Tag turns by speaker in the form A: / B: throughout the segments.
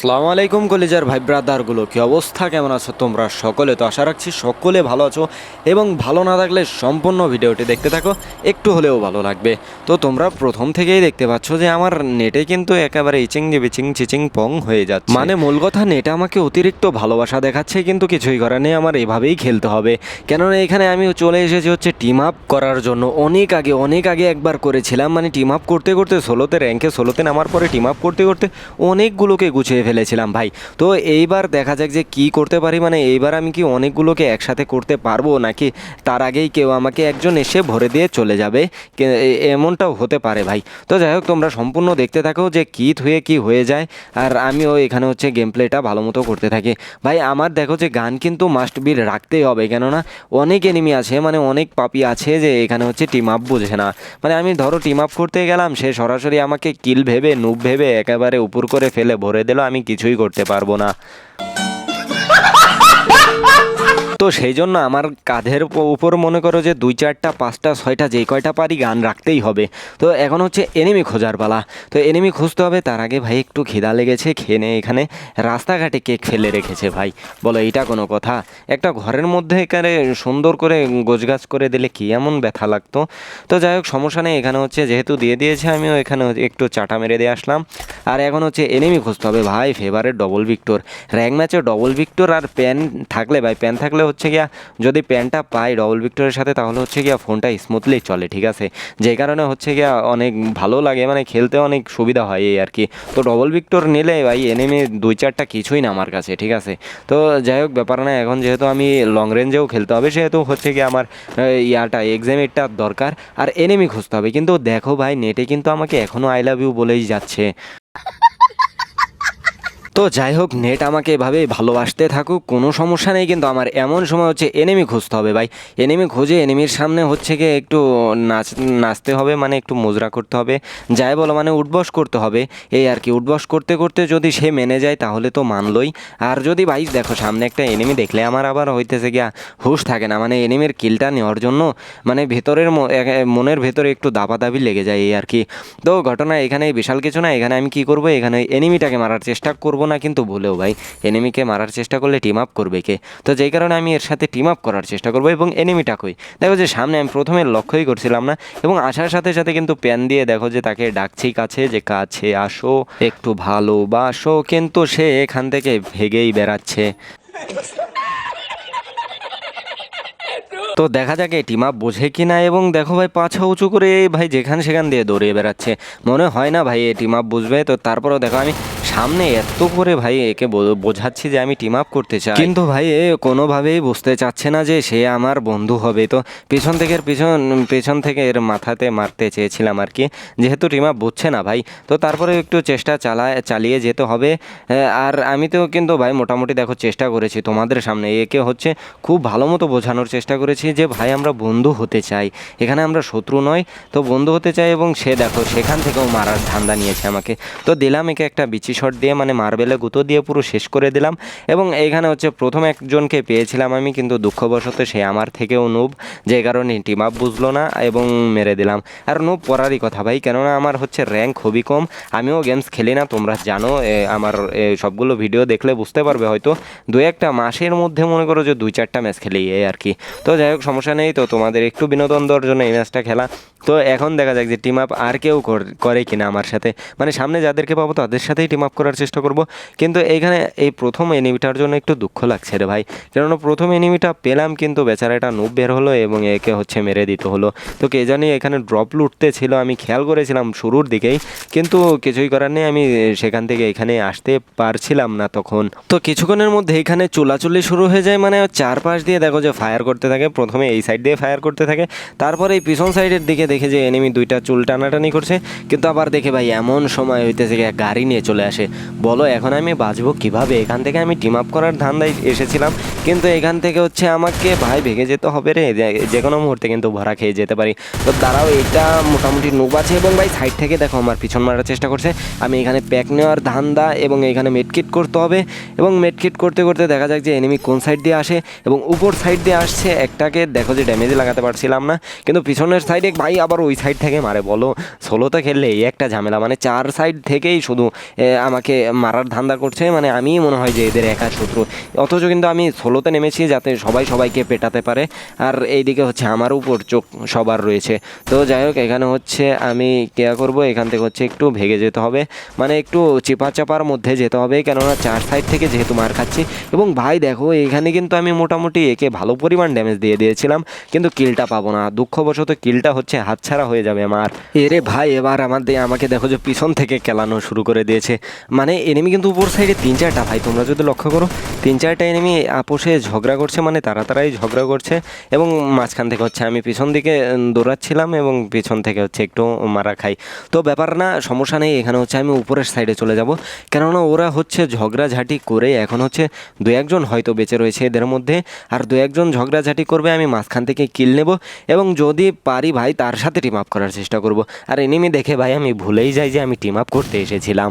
A: আসসালামু আলাইকুম কলিজার ভাই ব্রাদারগুলো, কি অবস্থা? কেমন আছো তোমরা সকলে? তো আশা রাখছি সকলে ভালো আছো এবং ভালো না থাকলে সম্পূর্ণ ভিডিওটি দেখতে থাকো, একটু হলেও ভালো লাগবে। তো তোমরা প্রথম থেকেই দেখতে পাচ্ছ যে আমার নেটে কিন্তু একেবারে ইচিং বিচিং চিচিং পং হয়ে যাচ্ছে। মানে মূল কথা, নেট আমাকে অতিরিক্ত ভালোবাসা দেখাচ্ছে, কিন্তু কিছুই করার নেই, আমার এভাবেই খেলতে হবে। কেননা এখানে আমি চলে এসেছি হচ্ছে টিম আপ করার জন্য। অনেক আগে অনেক আগে একবার করেছিলাম মানে টিম আপ করতে করতে ষোলোতে র্যাঙ্কে ষোলোতে নামার পরে টিম আপ করতে করতে অনেকগুলোকে গুছিয়ে ফেলেছিলাম, ভাই। তো এইবার দেখা যাক যে কি করতে পারি। মানে এইবার আমি কি অনেকগুলোকে একসাথে করতে পারব, নাকি তার আগেই কেউ আমাকে একজন এসে ভরে দিয়ে চলে যাবে? এমনটাও হতে পারে, ভাই। তো যাই হোক, তোমরা সম্পূর্ণ দেখতে থাকো যে কী থুয়ে কি হয়ে যায়। আর আমিও এখানে হচ্ছে গেম প্লেটা ভালো মতো করতে থাকি। ভাই, আমার দেখো যে গান কিন্তু মাস্ট বি রাখতেই হবে, কেননা অনেক এনিমি আছে মানে অনেক পাপি আছে যে এখানে হচ্ছে টিম আপ বুঝে না। মানে আমি ধরো টিম আপ করতে গেলাম, সে সরাসরি আমাকে কিল ভেবে নুব ভেবে একেবারে উপর করে ফেলে ভরে দিল। আমি কিছুই করতে পারব না। তো সেই জন্য আমার কাঁধের উপ- উপর মনে করো যে দুই চারটা, পাঁচটা, ছয়টা যেই কয়টা পারি গান রাখতেই হবে। তো এখন হচ্ছে এনিমি খোঁজার পালা। তো এনিমি খুঁজতে হবে, তার আগে ভাই একটু খিদা লেগেছে, খেয়ে এখানে। রাস্তাঘাটে কেক ফেলে রেখেছে ভাই। বলো, এইটা কোনো কথা? একটা ঘরের মধ্যে এখানে সুন্দর করে গোছগাছ করে দিলে কি এমন ব্যথা লাগতো? তো যাই হোক, সমস্যা নেই, এখানে হচ্ছে যেহেতু দিয়ে দিয়েছে, আমিও এখানে একটু চাটা মেরে দিয়ে আসলাম। আর এখন হচ্ছে এনিমি খুঁজতে হবে ভাই ফেভারেট ডবল ভিক্টর র্যাঙ্ক ম্যাচে ডবল ভিক্টর আর প্যান থাকলে ভাই প্যান থাকলে হচ্ছে গিয়া, যদি প্যানটা পাই ডবল ভিক্টরের সাথে, তাহলে হচ্ছে গিয়া ফোনটা স্মুথলি চলে, ঠিক আছে? যে কারণে হচ্ছে গিয়া অনেক ভালো লাগে মানে খেলতে অনেক সুবিধা হয় এই আর কি। তো ডবল ভিক্টর নিলে ভাই এনিমি দুই চারটা কিছুই না আমার কাছে, ঠিক আছে? তো যাই হোক, ব্যাপার না, এখন যেহেতু আমি লং রেঞ্জেও খেলতে হবে, সেহেতু হচ্ছে কি আমার ইয়াটা এক্সামেরটা দরকার, আর এনিমি খুঁজতে হবে। কিন্তু দেখো ভাই নেটে কিন্তু আমাকে এখনও আই লাভ ইউ বলেই যাচ্ছে। তো যাই হোক, নেট আমাকে এভাবে ভালোবাসতে থাকুক, কোনো সমস্যা নেই, কিন্তু আমার এমন সময় হচ্ছে এনেমি খুঁজতে হবে ভাই। এনেমি খুঁজে এনিমির সামনে হচ্ছে গিয়ে একটু নাচ, নাচতে হবে মানে একটু মুজরা করতে হবে। যাই বলো মানে উঠবস করতে হবে। এই আর কি, উঠবস করতে করতে যদি সে মেনে যায়, তাহলে তো মানলই। আর যদি ভাই, দেখো, সামনে একটা এনেমি দেখলে আমার আবার হইতেছে গিয়া হুশ থাকে না মানে এনিমির কিলটা নেওয়ার জন্য মানে ভেতরের মনের ভেতরে একটু দাপাদাপি লেগে যায়, এই আর কি। তো ঘটনা এখানে বিশাল কিছু না, এখানে আমি কি করব? এখানে এনিমিটাকে মারার চেষ্টা করব না কিন্তু ভুলেও ভাই এনিমিকে মারার চেষ্টা করলে টিম আপ করবে কে? তো যেই কারণে আমি এর সাথে টিম আপ করার চেষ্টা করব এবং এনিমিটা কই? দেখো যে সামনে আমি প্রথমে লক্ষ্যই করছিলাম না এবং আসার সাথে সাথে কিন্তু প্যান দিয়ে দেখো যে তাকে ডাকছি কাছে যে, কাছে আসো, একটু ভালোবাসো। কিন্তু সে এখান থেকে ভেগেই বেড়াচ্ছে। তো দেখা যাক এই টিম আপ বোঝে কি না এবং দেখো ভাই পাছা উঁচু করে ভাই যেখানে সেখান দিয়ে দৌড়িয়ে বেড়াচ্ছে। মনে হয় না ভাই এই টিম আপ বুঝবে। তো তারপরেও দেখো আমি সামনে এত করে ভাই একে বোঝাচ্ছি যে আমি টিম আপ করতে চাই। কিন্তু ভাই এ কোনোভাবেই বুঝতে চাচ্ছে না যে সে আমার বন্ধু হবে। তো পেছন থেকে পিছন, পেছন থেকে এর মাথাতে মারতে চেয়েছিলাম আর কি। যেহেতু টিম আপ বুঝছে না ভাই, তো তারপরে একটু চেষ্টা চালায়, চালিয়ে যেতে হবে। আর আমি তো কিন্তু ভাই মোটামুটি দেখো চেষ্টা করেছি তোমাদের সামনে। একে হচ্ছে খুব ভালো মতো বোঝানোর চেষ্টা করেছি যে ভাই আমরা বন্ধু হতে চাই। এখানে আমরা শত্রু নয়, তো বন্ধু হতে চাই এবং সে দেখো সেখান থেকেও মারার ধান্দা নিয়েছে আমাকে। তো দিলাম একে একটা বিচি শট দিয়ে মানে মার্বেলে গুঁতো দিয়ে পুরো শেষ করে দিলাম। এবং এইখানে হচ্ছে প্রথম একজনকে পেয়েছিলাম আমি, কিন্তু দুঃখবশত সে আমার থেকেও নুব যে কারণে টিম আপ বুঝলো না এবং মেরে দিলাম। আর নুব পড়ারই কথা ভাই, কেননা আমার হচ্ছে র্যাঙ্ক খুবই কম, আমিও গেমস খেলি না, তোমরা জানো আমার সবগুলো ভিডিও দেখলে বুঝতে পারবে হয়তো। দু একটা মাসের মধ্যে মনে করো যে দুই চারটা ম্যাচ খেলি, এই আর কি। তো যাই হোক, সমস্যা নেই, তো তোমাদের একটু বিনোদন দেওয়ার জন্য এই ম্যাচটা খেলা। তো এখন দেখা যাক যে টিম আপ আর কেউ কর- করে কিনা আমার সাথে। মানে সামনে যাদেরকে পাবো তাদের সাথেই টিম আপ করার চেষ্টা করব। কিন্তু এইখানে এই প্রথম এনিমিটার জন্য একটু দুঃখ লাগছে রে ভাই। কেননা প্রথম এনিমিটা পেলাম, কিন্তু বেচারাটা নুব বের হলো এবং একে হচ্ছে মেরে দিতে হলো। তো কে জানি এখানে ড্রপ লুটতে ছিল, আমি খেয়াল করেছিলাম শুরুর দিকেই। কিন্তু কিছুই করার নেই, আমি সেখান থেকে এখানে আসতে পারছিলাম না তখন। তো কিছুক্ষণের মধ্যে এখানে চুলাচুলি শুরু হয়ে যায় মানে চারপাশ দিয়ে দেখো যে ফায়ার করতে থাকে। প্রথমে এই সাইড দিয়ে ফায়ার করতে থাকে। তারপরে এই পিছন সাইডের দিকে দেখে যে এনিমি দুইটা চুল টানাটানি করছে। কিন্তু আবার দেখে ভাই, এমন সময় হইতেছে গাড়ি নিয়ে চলে আসে। বলো, এখন আমি বাঁচবো কীভাবে? এখান থেকে আমি টিম আপ করার ধান্দায় এসেছিলাম। কিন্তু এখান থেকে হচ্ছে আমাকে ভাই ভেঙে যেতে হবে রে। যে- কোনো মুহূর্তে কিন্তু ভরা খেয়ে যেতে পারি। তো তারাও এটা মোটামুটি নুব আছে এবং ভাই সাইড থেকে দেখো আমার পিছন মারার চেষ্টা করছে। আমি এখানে প্যাক নেওয়ার ধান্দা এবং এখানে মেডকিট করতে হবে। এবং মেডকিট করতে করতে দেখা যাক যে এনিমি কোন সাইড দিয়ে আসে এবং উপর সাইড দিয়ে আসছে একটাকে। দেখো যে ড্যামেজ লাগাতে পারছিলাম না। কিন্তু পিছনের সাইডে ভাই আবার ওই সাইড থেকে মারে। বলো ষোলোতে খেললে এই একটা ঝামেলা। মানে চার সাইড থেকেই শুধু
B: আমাকে মারার ধান্দা করছে মানে আমিই মনে হয় যে এদের একা শত্রু। অথচ কিন্তু আমি সোলোতে নেমেছি যাতে সবাই সবাইকে পেটাতে পারে, আর এইদিকে হচ্ছে আমার উপর চোখ সবার রয়েছে। তো যাই হোক, এখানে হচ্ছে আমি কেয়া করব, এখান থেকে হচ্ছে একটু ভেগে যেতে হবে মানে একটু চেপা চাপার মধ্যে যেতে হবে, কেননা চার সাইড থেকে যেহেতু মার খাচ্ছি। এবং ভাই দেখো, এখানে কিন্তু আমি মোটামুটি একে ভালো পরিমাণ ড্যামেজ দিয়ে দিয়েছিলাম, কিন্তু কিলটা পাবো না। দুঃখবশত কিলটা হচ্ছে হাতছাড়া হয়ে যাবে আমার। এরে ভাই, এবার আমার দিয়ে আমাকে দেখো যে পিছন থেকে কেলানো শুরু করে দিয়েছে। মানে এনিমি কিন্তু উপর সাইডে তিন চারটা, ভাই, তোমরা যদি লক্ষ্য করো, তিন চারটা এনিমি আপোষে ঝগড়া করছে মানে তারা তারাই ঝগড়া করছে এবং মাঝখান থেকে হচ্ছে আমি পিছন দিকে দৌড়াচ্ছিলাম এবং পিছন থেকে হচ্ছে একটু মারা খাই। তো ব্যাপার না, সমস্যা নেই, এখানে হচ্ছে আমি উপরের সাইডে চলে যাব। কেননা ওরা হচ্ছে ঝগড়াঝাটি করে এখন হচ্ছে দু একজন হয়তো বেঁচে রয়েছে এদের মধ্যে, আর দু একজন ঝগড়াঝাটি করবে, আমি মাঝখান থেকে কিল নেব এবং যদি পারি ভাই, তার সাথে টিম আপ করার চেষ্টা করব। আর এনিমি দেখে ভাই, আমি ভুলেই যাই যে আমি টিম আপ করতে এসেছিলাম।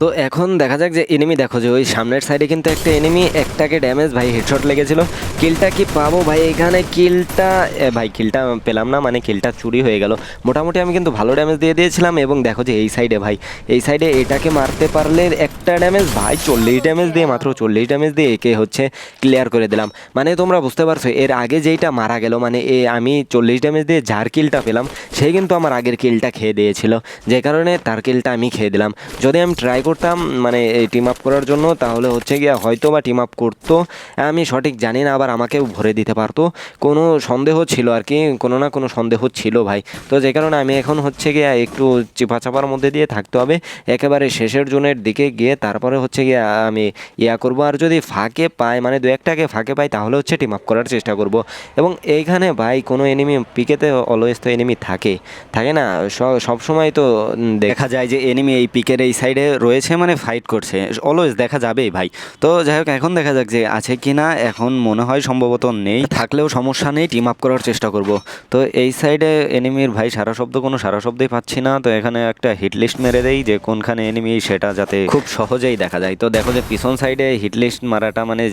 B: তো এখন দেখা যাক যে এনিমি দেখো যে ওই সামনের সাইডে কিন্তু একটা এনিমি একটাকে ড্যামেজ ভাই হেডশট লেগেছিল। কিলটা কি পাবো? ভাই, এখানে কিলটা ভাই কিলটা পেলাম না মানে কিলটা চুরি হয়ে গেল। মোটামুটি আমি কিন্তু ভালো ড্যামেজ দিয়ে দিয়েছিলাম এবং দেখো যে এই সাইডে ভাই, এই সাইডে এটাকে মারতে পারলে একটা ড্যামেজ ভাই চল্লিশ ড্যামেজ দিয়ে, মাত্র চল্লিশ ড্যামেজ দিয়ে একে হচ্ছে ক্লিয়ার করে দিলাম। মানে তোমরা বুঝতে পারছ, এর আগে যেইটা মারা গেল মানে এ আমি চল্লিশ ড্যামেজ দিয়ে যার কিলটা পেলাম, সে কিন্তু আমার আগের কিলটা খেয়ে দিয়েছিল। যে কারণে তার কিলটা আমি খেয়ে দিলাম। যদি আমি ট্রাই করতাম মানে এই টিম আপ করার জন্য, তাহলে হচ্ছে গিয়ে হয়তো বা টিম আপ করতো। আমি সঠিক জানি না, আবার আমাকেও ভরে দিতে পারতো। কোনো সন্দেহ ছিল আর কি, কোনো না কোনো সন্দেহ ছিল ভাই। তো যে কারণে আমি এখন হচ্ছে গিয়ে একটু চিপা চাপার মধ্যে দিয়ে থাকতে হবে। একেবারে শেষের জোনের দিকে গিয়ে তারপরে হচ্ছে গিয়ে আমি ইয়া করব। আর যদি ফাঁকে পাই মানে দু একটাকে ফাঁকে পাই, তাহলে হচ্ছে টিম আপ করার চেষ্টা করব। এবং এইখানে ভাই কোনো এনিমি পিকেতে অলওয়েজ তো এনিমি থাকে। থাকে না? সব সময় তো দেখা যায় যে এনিমি এই পিকের এই সাইডে রয়েছে মানে ফাইট করছে। অলওয়েজ দেখা যাবেই ভাই। তো যাই হোক, এখন দেখা যাক যে আছে কি না এখন মনে হয় সম্ভবত নেই। থাকলেও সমস্যা নেই টিম আপ করার চেষ্টা করব। তো এই সাইডে এনিমির ভাই সারা শব্দ, কোনো সারা শব্দই পাচ্ছি না। তো এখানে একটা হিট লিস্ট মেরে দেই যে কোনখানে এনিমি সেটা যাতে খুব সহজেই দেখা যায়। তো দেখো যে পিছন সাইডে হিট লিস্ট মারাটা মানে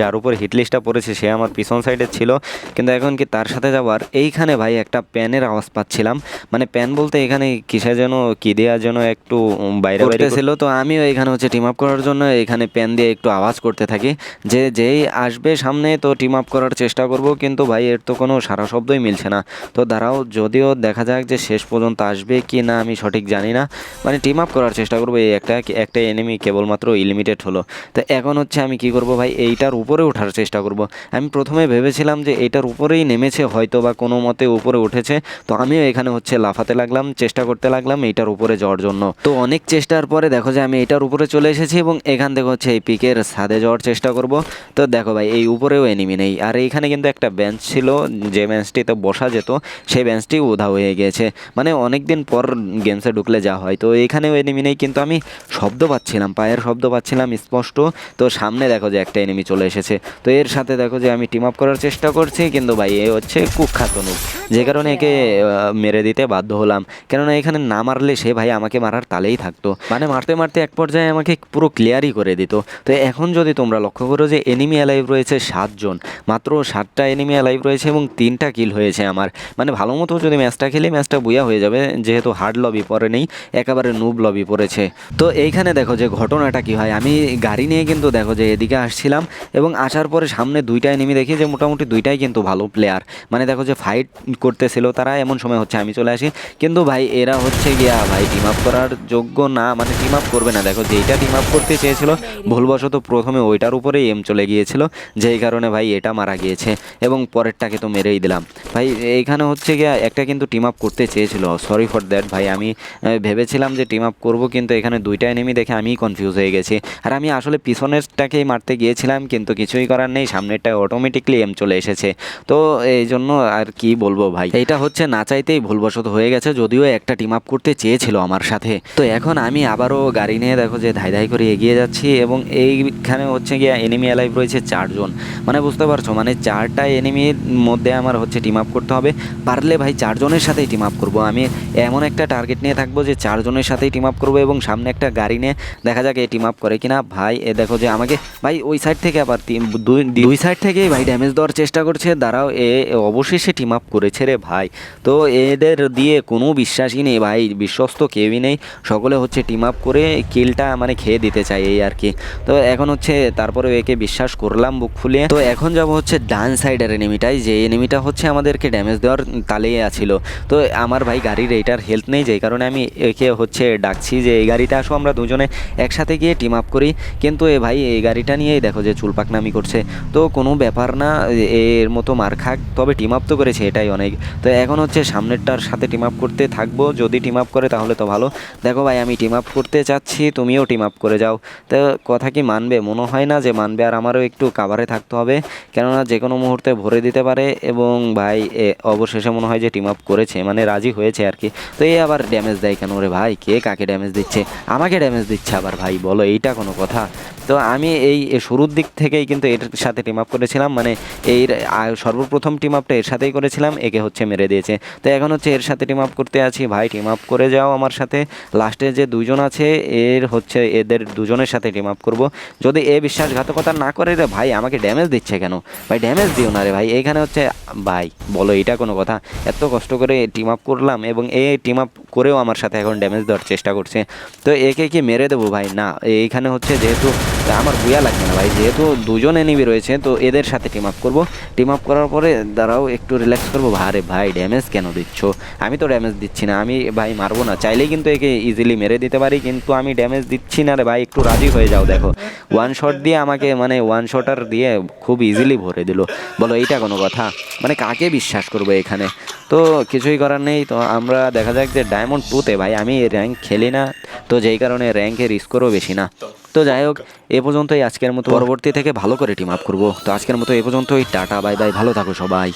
B: যার উপর হিট লিস্টটা পড়েছে, সে আমার পিছন সাইডে ছিল। কিন্তু এখন কি তার সাথে যাওয়ার? এইখানে ভাই একটা প্যানের আওয়াজ পাচ্ছিলাম। মানে প্যান বলতে এখানে কিসে যেন, কি দেওয়া যেন একটু বাইরে বাইরে ছিল তো। আমিও এখানে হচ্ছে টিম আপ করার জন্য এখানে প্যান দিয়ে একটু আওয়াজ করতে থাকি। যে যেই আসবে সামনে তো টিম আপ করার চেষ্টা করব, কিন্তু ভাই এর তো কোনো সারা শব্দই মিলছে না। তো দাঁড়াও, যদিও দেখা যাক যে শেষ পর্যন্ত আসবে কি না, আমি সঠিক জানি না। মানে টিম আপ করার চেষ্টা করব, এই একটা একটা এনিমি কেবলমাত্র ইলিমিটেড হলো। তো এখন হচ্ছে আমি কি করব ভাই, এইটার উপরে ওঠার চেষ্টা করব। আমি প্রথমে ভেবেছিলাম যে এইটার উপরেই নেমেছে, হয়তো বা কোনো মতে উপরে উঠেছে। তো আমিও এখানে হচ্ছে লাফাতে লাগলাম, চেষ্টা করতে লাগলাম এইটার উপরে যাওয়ার জন্য। তো অনেক চেষ্টার পরে দেখো যে আমি এটার উপরে চলে এসেছি এবং এখান থেকে হচ্ছে এই পিকের ছাদে যাওয়ার চেষ্টা করব। তো দেখো ভাই, এই উপরেও এনিমি নেই। আর এইখানে কিন্তু একটা বেঞ্চ ছিল, যে বেঞ্চটিতে বসা যেত, সেই বেঞ্চটি উধাও হয়ে গিয়েছে। মানে অনেক দিন পর গেমসে ঢুকলে যা হয়। তো এইখানেও এনিমি নেই, কিন্তু আমি শব্দ পাচ্ছিলাম, পায়ের শব্দ পাচ্ছিলাম স্পষ্ট। তো সামনে দেখো যে একটা এনিমি চলে এসেছে। তো এর সাথে দেখো যে আমি টিম আপ করার চেষ্টা করছি, কিন্তু ভাই, এ হচ্ছে কুখ্যাত নুক যে কারণে একে মেরে দিতে বাধ্য হলাম। কেননা এখানে না মারলে সে ভাই আমাকে মারার তালেই থাকতো। মানে মারতে মারতে এক পর্যায়ে আমাকে পুরো ক্লিয়ারই করে দিত। তো এখন যদি তোমরা লক্ষ্য করো যে এনিমি অ্যালাইভ রয়েছে সাতজন। মাত্র সাতটা এনিমি অ্যালাইভ রয়েছে এবং তিনটা কিল হয়েছে আমার। মানে ভালো মতো যদি ম্যাচটা খেলি ম্যাচটা বুয়া হয়ে যাবে। যেহেতু হার্ড লবি পরে নেই, একেবারে নুব লবি পড়েছে। তো এইখানে দেখো যে ঘটনাটা কি হয়। আমি গাড়ি নিয়ে কিন্তু দেখো যে এদিকে আসছিলাম এবং আসার পরে সামনে দুইটা এনিমি দেখি যে মোটামুটি দুইটাই কিন্তু ভালো প্লেয়ার মানে দেখো যে ফাইট করতেছিল তারা, এমন সময় হচ্ছে আমি চলে আসি। কিন্তু ভাই, এরা হচ্ছে গিয়া ভাই টিম আপ করার যোগ্য না। মানে টিম আপ করবে না। দেখো, যেইটা টিম আপ করতে চেয়েছিল, ভুলবশত প্রথমে ওইটার উপরেই এম চলে গিয়েছিল। যেই কারণে ভাই এটা মারা গিয়েছে এবং পরেরটাকে তো মেরেই দিলাম। ভাই, এইখানে হচ্ছে গিয়ে একটা কিন্তু টিম আপ করতে চেয়েছিল। সরি ফর দ্যাট ভাই, আমি ভেবেছিলাম যে টিম আপ করব, কিন্তু এখানে দুইটা এনিমি দেখে আমিই কনফিউজ হয়ে গেছি। আর আমি আসলে পিছনেরটাকেই মারতে গিয়েছিলাম, কিন্তু কিছুই করার নেই। সামনেরটা অটোমেটিকলি এম চলে এসেছে। তো এই জন্য আর কি বলব ভাই? এটা হচ্ছে না চাইতেই ভুলবশত হয়ে গেছে, যদিও একটা টিম আপ করতে চেয়েছিল আমার সাথে। তো এখন আমি আবারও গাড়ি নিয়ে দেখো যে ধাই ধাই করে এগিয়ে যাচ্ছি এবং এইখানে হচ্ছে গিয়ে এনিমি অ্যালাইভ রয়েছে চারজন। মানে বুঝতে পারছ? মানে চারটা এনিমির মধ্যে আমার হচ্ছে টিম আপ করতে হবে। পারলে ভাই চারজনের সাথেই টিম আপ করব। আমি এমন একটা টার্গেট নিয়ে থাকব যে চারজনের সাথেই টিম আপ করব এবং সামনে একটা গাড়ি নিয়ে দেখা যাক এই টিম আপ করে কিনা। ভাই, এ দেখো যে আমাকে, ভাই ওই সাইড থেকে আবার দুই সাইড থেকেই ভাই ড্যামেজ দেওয়ার চেষ্টা করছে। দাঁড়াও, এ অবশেষে টিম আপ করেছে রে ভাই। তো এদের দিয়ে কোনো বিশ্বাসই নেই ভাই, বিশ্বস্ত কেউই নেই। সকলে হচ্ছে টিম আপ করে কিলটা মানে খেয়ে দিতে চাই এই আর কি। তো এখন হচ্ছে তারপরে একে বিশ্বাস করলাম বুক ফুলিয়ে। তো এখন যাব হচ্ছে ডান সাইডের এনিমিটাই, যে এনিমিটা হচ্ছে আমাদেরকে ড্যামেজ দেওয়ার তালেই আছিল। তো আমার ভাই গাড়ির এইটার হেল্প নেই, যেই কারণে আমি একে হচ্ছে ডাকছি যে এই গাড়িটা আসো, আমরা দুজনে একসাথে গিয়ে টিম আপ করি। কিন্তু এ ভাই এই গাড়িটা নিয়েই দেখো যে চুলপাকনামি করছে। তো কোনো ব্যাপার না, এর মতো মার খাক, তবে টিম আপ তো করেছে এটাই অনেক। তো এখন হচ্ছে সামনেরটার সাথে টিম আপ করতে থাকব, যদি টিম আপ করে তাহলে তো ভালো। দেখো ভাই, আমি টিম আপ করতে চাচ্ছি তুমিও টিম আপ করে যাও। তো কথা কি মানবে? মনে হয় না যে মানবে, আর আমারও একটু কাভারে থাকতে হবে। কেননা যে কোনো মুহূর্তে ভরে দিতে পারে এবং ভাই অবশেষে মনে হয় যে টিম আপ করেছে মানে রাজি হয়েছে আর কি। তো এই আবার ড্যামেজ দেয় কেন রে ভাই? কে কাকে ড্যামেজ দিচ্ছে? আমাকে ড্যামেজ দিচ্ছে আবার ভাই, বলো এইটা কোনো কথা? তো আমি এই শুরুর দিক থেকেই কিন্তু এর সাথে টিম আপ করেছিলাম। মানে এই সর্বপ্রথম টিম আপটা এর সাথেই করেছিলাম, একে হচ্ছে মেরে দিয়েছে। তো এখন হচ্ছে এর সাথে টিম আপ করতে আছি। ভাই টিম আপ করে যাও আমার সাথে। লাস্টে যে দুজন আছে, এর হচ্ছে এদের দুজনের সাথে টিম আপ করব। যদি এ বিশ্বাসঘাতকতা না করে রে ভাই, আমাকে ড্যামেজ দিচ্ছে কেন? ভাই ড্যামেজ দিও না রে ভাই। এইখানে হচ্ছে, ভাই, বলো এটা কোনো কথা। এত কষ্ট করে টিম আপ করলাম এবং এ টিম আপ করেও আমার সাথে এখন ড্যামেজ দেওয়ার চেষ্টা করছে। তো একে কি মেরে দেবো ভাই। না, এইখানে হচ্ছে যেহেতু, আমার বুয়া লাগবে না ভাই। যেহেতু দুজন এনিমি রয়েছে, তো এদের সাথে টিম আপ করব। টিম আপ করার পরে দাঁড়াও, একটু রিল্যাক্স করব। ভারে ভাই ড্যামেজ কেন দিচ্ছ? আমি তো ড্যামেজ দিচ্ছি না। আমি ভাই মারবো না। চাইলেই কিন্তু একে ইজিলি মেরে দিতে পারি, কিন্তু আমি ড্যামেজ দিচ্ছি না রে ভাই। একটু রাজি হয়ে যাও, দেখো। ওয়ান শট দিয়ে আমাকে মানে ওয়ান শটার দিয়ে খুব ইজিলি ভরে দিল। বলো, এইটা কোনো কথা? মানে কাকে বিশ্বাস করব এখানে? তো কিছুই করার নেই। তো আমরা দেখা যাক যে ডায়মন্ড টুতে ভাই, আমি র্যাঙ্ক খেলি না। তো যেই কারণে র্যাঙ্কের স্কোরও বেশি না। তো যাই হোক, এ পর্যন্তই আজকের মতো। পরবর্তী থেকে ভালো করে টিম আপ করব। তো আজকের মতো এ পর্যন্তই। টাটা বাই বাই ভালো থাকো সবাই।